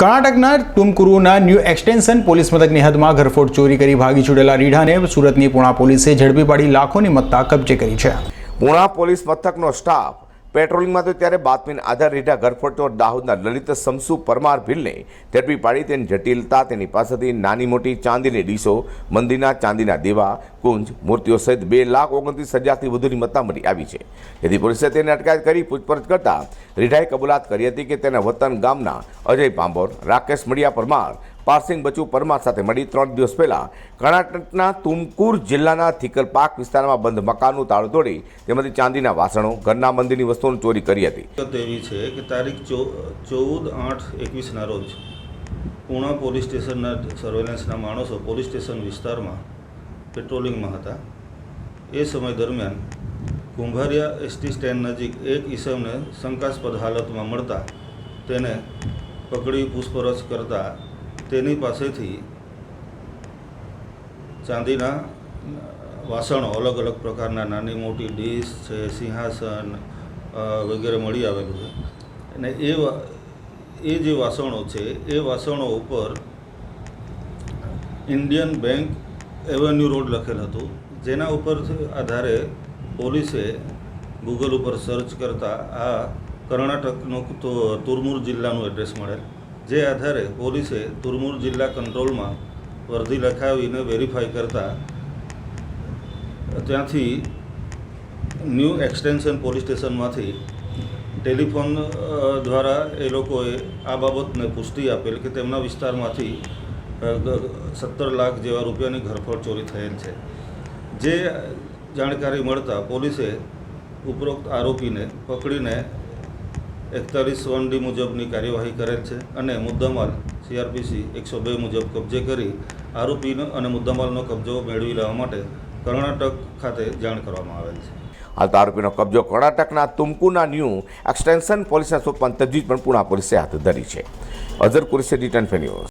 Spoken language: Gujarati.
કર્ણાટકના તુમકુરુના ન્યૂ એક્સટેન્શન પોલીસ મથકની હદમાં ઘરફોડ ચોરી કરી ભાગી છૂટેલા રીઢાને સુરતની પુણા પોલીસે ઝડપી પાડી લાખોની મત્તા કબજે કરી છે. પૂણા પોલીસ મથકનો સ્ટાફ પેટ્રોલિંગમાં તો ત્યારે બાતમીના આધાર રીઢા ચોર દાહોદના લલિત સમસુ પરમાર ભીલને ઝડપી પાડી તેની જટિલતા, તેની પાસેથી નાની મોટી ચાંદીની ડીશો, મંદિરના ચાંદીના દેવા, કુંજ, મૂર્તિઓ સહિત બે લાખ ઓગણત્રીસ હજારથી વધુની મત્તા મળી આવી છે. જેથી પોલીસે તેને અટકાયત કરી પૂછપરછ કરતા રીઢાએ કબૂલાત કરી હતી કે તેના વતન ગામના અજય પાંભોર રાકેશ મડિયા પરમાર પારસિંગ બચુ પરમાર સાથે મળી ત્રણ દિવસ પહેલાં. કર્ણાટકના તુમકુર જિલ્લાના થિકલપાક વિસ્તારમાં બંધ મકાનનું તાળું તોડી તેમાંથી ચાંદીના વાસણો, ઘરના મંદિરની વસ્તુઓની ચોરી કરી હતી. એવી છે કે તારીખ ચૌદ આઠ એકવીસના રોજ પૂણા પોલીસ સ્ટેશનના સર્વેલન્સના માણસો પોલીસ સ્ટેશન વિસ્તારમાં પેટ્રોલિંગમાં હતા. એ સમય દરમિયાન કુંભારિયા એસટી સ્ટેન્ડ નજીક એક ઈસમને શંકાસ્પદ હાલતમાં મળતા તેને પકડી પૂછપરછ કરતા તેની પાસેથી ચાંદીના વાસણો અલગ અલગ પ્રકારના, નાની મોટી ડીશ છે, સિંહાસન વગેરે મળી આવેલું છે. અને એ એ જે વાસણો છે, એ વાસણો ઉપર ઇન્ડિયન બેંક એવન્યુ રોડ લખેલ હતું, જેના ઉપર આધારે પોલીસે ગૂગલ ઉપર સર્ચ કરતાં આ કર્ણાટકનું તો- તુરમુર જિલ્લાનું એડ્રેસ મળેલ. જે આધારે પોલીસે તુરમુર જિલ્લા કંટ્રોલમાં વર્દી લખાવીને વેરીફાઈ કરતાં ત્યાંથી ન્યૂ એક્સટેન્શન પોલીસ સ્ટેશનમાંથી ટેલિફોન દ્વારા એ લોકોએ આ બાબતને પુષ્ટિ આપેલ કે તેમના વિસ્તારમાંથી સત્તર લાખ જેવા રૂપિયાની ઘરફોડ ચોરી થયેલ છે. જે જાણકારી મળતા પોલીસે ઉપરોક્ત આરોપીને પકડીને એકતાલીસ વન ડી મુજબની કાર્યવાહી કરેલ છે અને મુદ્દામાલ સીઆરપીસી એકસો બે મુજબ કબજે કરી આરોપીનો અને મુદ્દામાલનો કબજો મેળવી લેવા માટે કર્ણાટક ખાતે જાણ કરવામાં આવેલ છે. હાલ આરોપીનો કબજો કર્ણાટકના તુમકુના ન્યૂ એક્સટેન્શન પોલીસના સોંપવાની તજવીજ પણ પુણા પોલીસે હાથ ધરી છે. Azhar Qureshi return news.